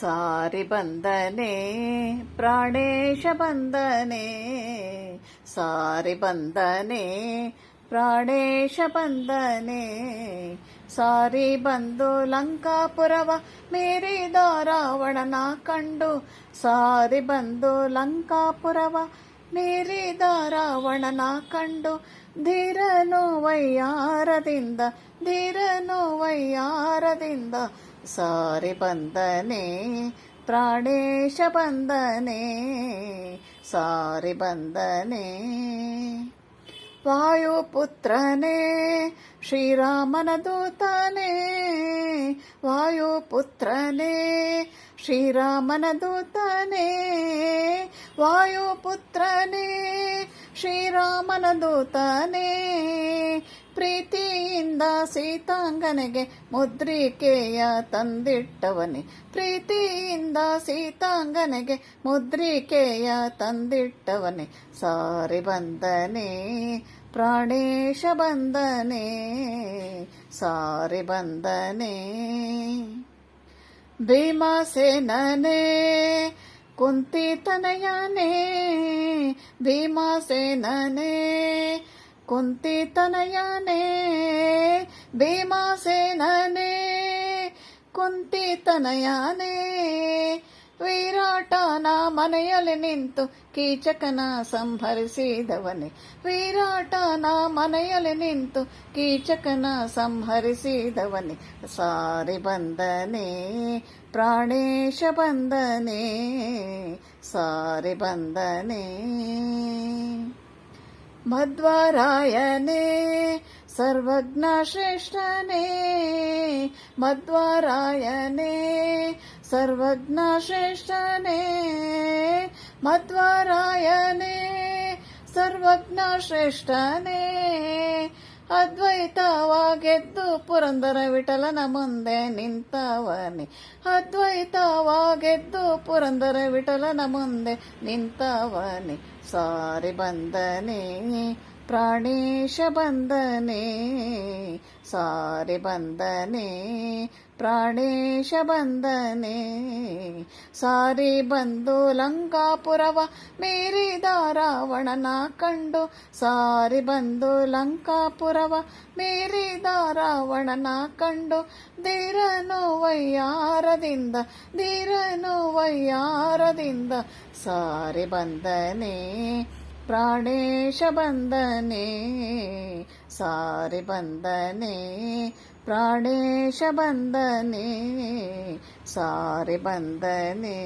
ಸಾರಿ ಬಂದನೆ, ಪ್ರಾಣೇಶ ಬಂದನೆ. ಸಾರಿ ಬಂದನೆ, ಪ್ರಾಣೇಶ ಬಂದನೆ. ಸಾರಿ ಬಂದು ಲಂಕಾಪುರವ ಮೀರಿದ ರಾವಣನ ಕಂಡು. ಸಾರಿ ಬಂದು ಲಂಕಾಪುರವ ಮೀರಿದ ರಾವಣನ ಕಂಡು ಧೀರನು ವೈಯಾರದಿಂದ ಧೀರನು ವೈಯಾರದಿಂದ ಸಾರಿ ಬಂದನೆ, ಪ್ರಾಣೇಶ ಬಂದನೆ, ಸಾರಿ ಬಂದನೆ. ವಾಯುಪುತ್ರನೇ, ಶ್ರೀರಾಮನ ದೂತನೇ, ವಾಯುಪುತ್ರನೇ ಶ್ರೀರಾಮನ ದೂತನೇ, ವಾಯುಪುತ್ರನೇ, ಶ್ರೀರಾಮನ ದೂತನೇ, ಪ್ರೀತಿಯಿಂದ ಸೀತಾಂಗನೆಗೆ ಮುದ್ರಿಕೆಯ ತಂದಿಟ್ಟವನೇ, ಪ್ರೀತಿಯಿಂದ ಸೀತಾಂಗನೆಗೆ ಮುದ್ರಿಕೆಯ ತಂದಿಟ್ಟವನೇ, ಸಾರಿ ಬಂದನೆ, ಪ್ರಾಣೇಶ ಬಂದನೆ, ಸಾರಿ ಬಂದನೆ. ಭೀಮಸೇನನೇ ಕುಂತಿತನಯನೇ ಭೀಮಸೇನನೇ ಕುಂತಿತನಯನೇ ಭೀಮಸೇನನೇ ಕುಂತಿತನಯನೇ ವಿರಾಟನ ಮನೆಯಲ್ಲಿ ನಿಂತು ಕೀಚಕನ ಸಂಹರಿಸಿದವನೇ. ನಾ ಮನೆಯಲ್ಲಿ ನಿಂತು ಕೀಚಕನ ಸಂಹರಿಸಿದವನೇ. ಸಾರಿ ಬಂದನೆ, ಪ್ರಾಣೇಶ ಬಂದನೆ, ಸಾರಿ ಬಂದನೆ. ಮಧ್ವರಾಯನೇ ಸರ್ವಜ್ಞ ಶ್ರೇಷ್ಠನೇ ಮಧ್ವರಾಯನೇ ಸರ್ವಜ್ಞ ಶ್ರೇಷ್ಠನೇ ಮಧ್ವರಾಯನೇ ಸರ್ವಜ್ಞ ಶ್ರೇಷ್ಠನೇ ಅದ್ವೈತವಾಗೆದ್ದು ಪುರಂದರ ವಿಠಲನ ಮುಂದೆ ನಿಂತವನೇ. ಅದ್ವೈತವಾಗೆದ್ದು ಪುರಂದರ ವಿಠಲನ ಮುಂದೆ ನಿಂತವನೇ. ಸಾರಿ ಬಂದನೆ, ಪ್ರಾಣೇಶ ಬಂದನೆ. ಸಾರಿ ಬಂದನೆ ಪ್ರಾಣೇಶ ಬಂದನೆ. ಸಾರಿ ಬಂದು ಲಂಕಾಪುರವ ಮೀರಿದ ರಾವಣನ ಕಂಡು. ಸಾರಿ ಬಂದು ಲಂಕಾಪುರವ ಮೀರಿದ ರಾವಣನ ಕಂಡು. ಧೀರನು ವಯ್ಯಾರದಿಂದ ಧೀರನು ವಯ್ಯಾರದಿಂದ ಸಾರಿ ಬಂದನೆ. ಪ್ರಾಣೇಶ ಬಂದನೆ ಸಾರಿ ಬಂದನೆ ಪ್ರಾಣೇಶ ಬಂದನೆ ಸಾರಿ ಬಂದನೆ